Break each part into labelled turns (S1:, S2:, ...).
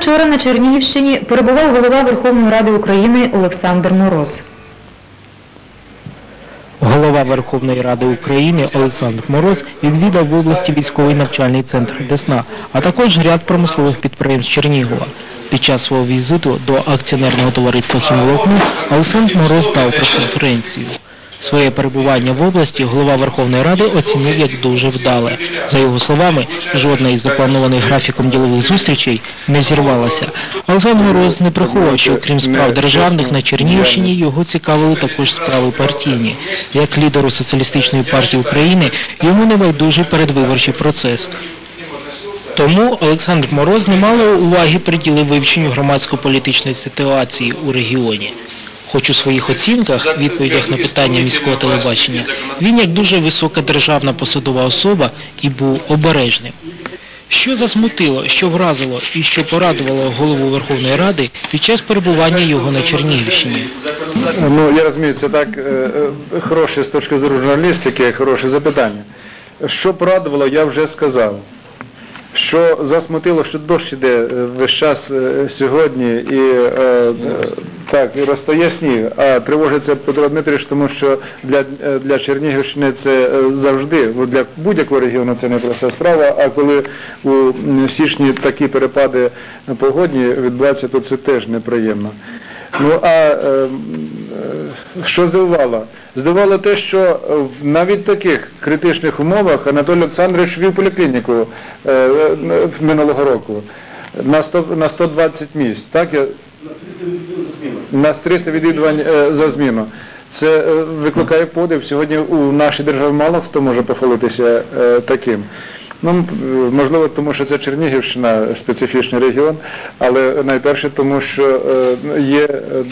S1: Вчора на Чернігівщині перебував голова Верховної Ради України Олександр Мороз.
S2: Голова Верховної Ради України Олександр Мороз відвідав в області військовий навчальний центр Десна, а також ряд промислових підприємств Чернігова. Під час свого візиту до акціонерного товариства «Хімволокно» Олександр Мороз дав прес-конференцію. Своє перебування в області голова Верховної Ради оцінив як дуже вдале. За його словами, жодна із запланованих графіком ділових зустрічей не зірвалася. Олександр Мороз не приховував, що крім справ державних на Чернігівщині його цікавили також справи партійні. Як лідеру Соціалістичної партії України йому не передвиборчий процес. Тому Олександр Мороз немало уваги приділив вивченню громадсько-політичної ситуації у регіоні. Хоч у своїх оцінках, відповідях на питання міського телебачення, він як дуже висока державна посадова особа і був обережним. Що засмутило, що вразило і що порадувало голову Верховної Ради під час перебування його на Чернігівщині?
S3: Ну, я розумію, це так е, е, хороше з точки зору журналістики, хороше запитання. Що порадувало, я вже сказав. Що засмутило, що дощ іде е, весь час е, сьогодні і е, е, так, розтає а тривожиться Петро Дмитрович, тому що для, е, для Чернігівщини це е, завжди, для будь-якого регіону це не проста справа, а коли у січні такі перепади погодні відбуваються, то це теж неприємно. Ну а е, е, що здивувало? Здивувало те, що в навіть таких критичних умовах Анатолій Олександрович вів поліклініку е, минулого року на 100, на 120 місць. Так я на 300 відвідувань е, за зміну. Це е, викликає подив. Сьогодні у нашій державі мало хто може похвалитися е, таким. Ну, можливо, тому що це Чернігівщина, специфічний регіон, але найперше тому, що є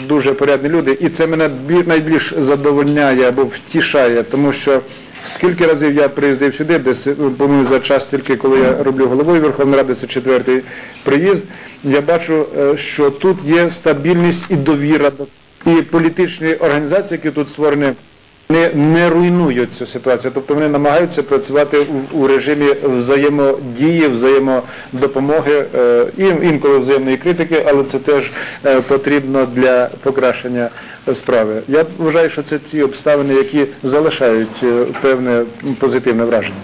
S3: дуже порядні люди, і це мене найбільш задовольняє або втішає, тому що скільки разів я приїздив сюди, десь е, за час тільки коли я роблю головою Верховної Ради, це четвертий приїзд, я бачу, е, що тут є стабільність і довіра і політичні організації, які тут створені не, не руйнують цю ситуацію, тобто вони намагаються працювати у, у режимі взаємодії, взаємодопомоги, е, і інколи взаємної критики, але це теж е, потрібно для покращення справи. Я вважаю, що це ті обставини, які залишають е, певне позитивне враження.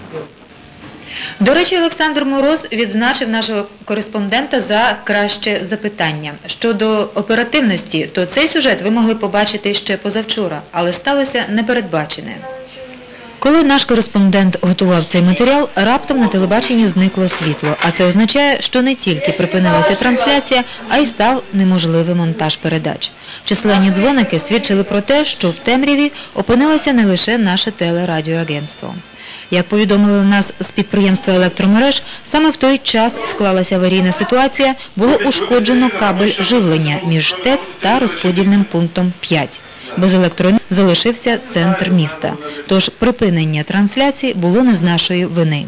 S1: До речі, Олександр Мороз відзначив нашого кореспондента за краще запитання. Щодо оперативності, то цей сюжет ви могли побачити ще позавчора, але сталося непередбачене. Коли наш кореспондент готував цей матеріал, раптом на телебаченні зникло світло, а це означає, що не тільки припинилася трансляція, а й став неможливий монтаж передач. Численні дзвоники свідчили про те, що в темряві опинилося не лише наше телерадіоагентство. Як повідомили нас з підприємства електромереж, саме в той час склалася аварійна ситуація, було ушкоджено кабель живлення між ТЕЦ та розподільним пунктом 5. Без електроні залишився центр міста, тож припинення трансляції було не з нашої вини.